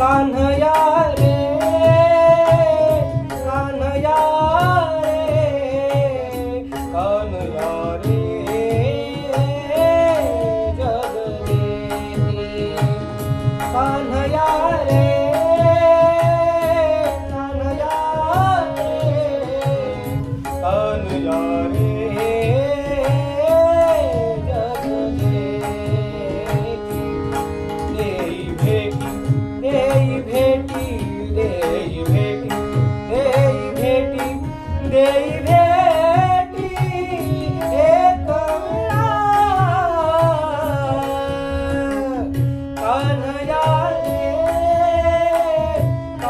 कान्हया रे कान्हया रे Kanhaya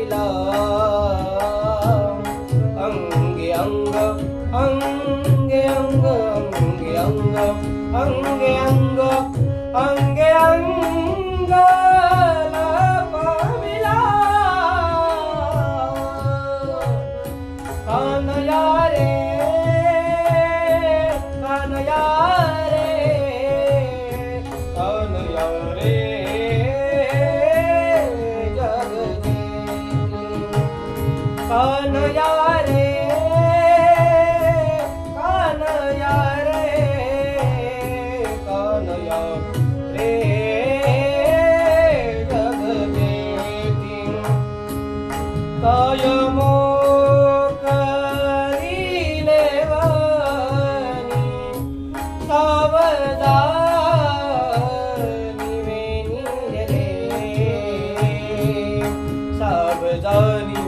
Ang ang ang ang ang ang ang ang ang ang કનયા રે કનયા રે કનયા રે જગવેતી કયમો સબદાની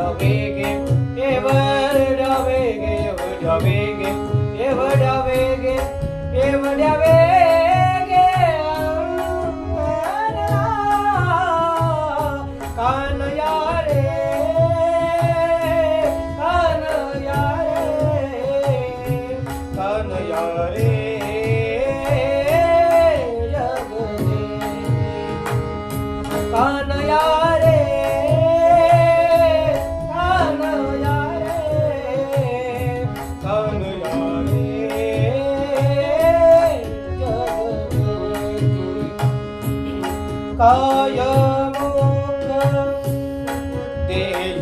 ડબેગે એવર ડબેગે એવર ડબેગે એવર ડબેગે એવર ડબેગે કાનયા રે કાનયા રે કાનયા રે कायमुख देह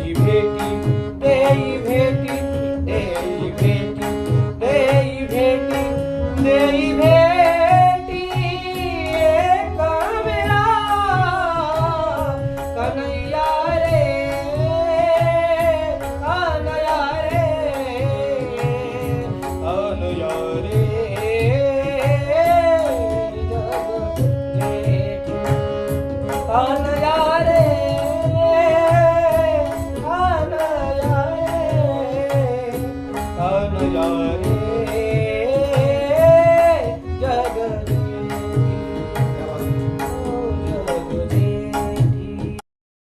ơn lời